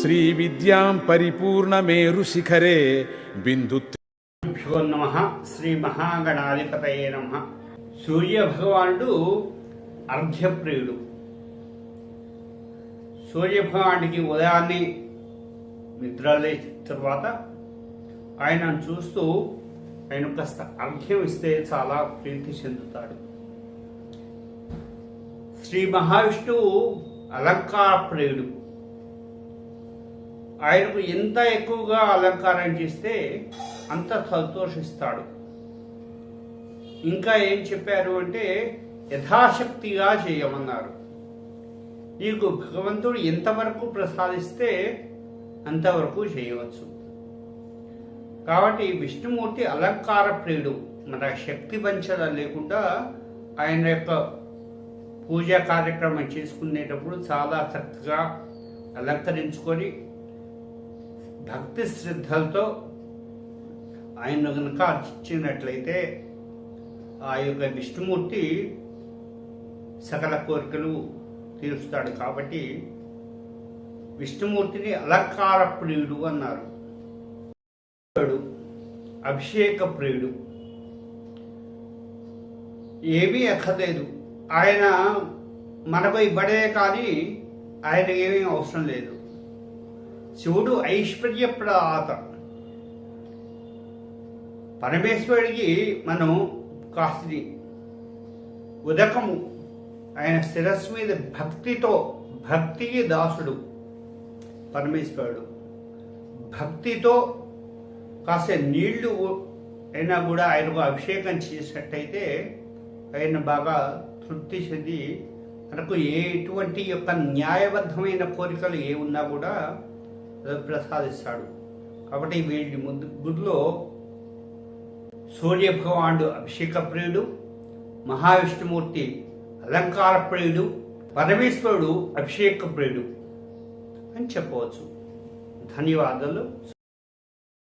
శ్రీ విద్యాం పరిపూర్ణమేరు శిఖరే బిందు భ్యో నమ శ్రీ మహాగణాధిపతయే నమ సూర్యభగవానుడు అర్ఘ్యప్రియుడు సూర్య ఉదయాన్నే నిద్రలేచిన తర్వాత ఆయనను చూస్తూ ఆయన కాస్త అర్ఘ్యం ఇస్తే చాలా ప్రీతి చెందుతాడు. శ్రీ మహావిష్ణువు అలంకార ప్రియుడు ఆయనకు ఎంత ఎక్కువగా అలంకారం చేస్తే అంత సంతోషిస్తాడు. ఇంకా ఏం చెప్పారు అంటే యథాశక్తిగా చేయమన్నారు. నీకు భగవంతుడు ఎంతవరకు ప్రసాదిస్తే అంతవరకు చేయవచ్చు. కాబట్టి విష్ణుమూర్తి అలంకార ప్రియుడు మన శక్తి వంచన లేకుండా ఆయన యొక్క పూజా కార్యక్రమం చేసుకునేటప్పుడు చాలా చక్కగా అలంకరించుకొని భక్తి శ్రద్ధలతో ఆయన కనుక అర్చించినట్లయితే ఆ యొక్క విష్ణుమూర్తి సకల కోరికలు తీరుస్తాడు కాబట్టి విష్ణుమూర్తిని అలంకార ప్రియుడు అన్నారు. అభిషేక ప్రియుడు. ఏమీ ఎక్కలేదు ఆయన మనకు ఇవ్వడే కానీ ఆయన ఏమీ అవసరం లేదు. శివుడు ఐశ్వర్యప్రదాత పరమేశ్వరుడికి మనం కాస్త ఉదకము. ఆయన శిరస్సు మీద భక్తితో భక్తికి దాసుడు పరమేశ్వరుడు. భక్తితో కాసే నీళ్ళు అయినా కూడా ఆయనకు అభిషేకం చేసినట్టయితే ఆయన బాగా తృప్తి చెంది మనకు ఏ ఎటువంటి యొక్క న్యాయబద్ధమైన కోరికలు ఏ ఉన్నా కూడా ప్రసాదిస్తాడు కాబట్టి వీడి ముద్దు గుడిలో సూర్య భగవానుడు అభిషేక ప్రియుడు మహావిష్ణుమూర్తి అలంకార ప్రియుడు పరమేశ్వరుడు అభిషేక ప్రియుడు అని చెప్పవచ్చు. ధన్యవాదాలు.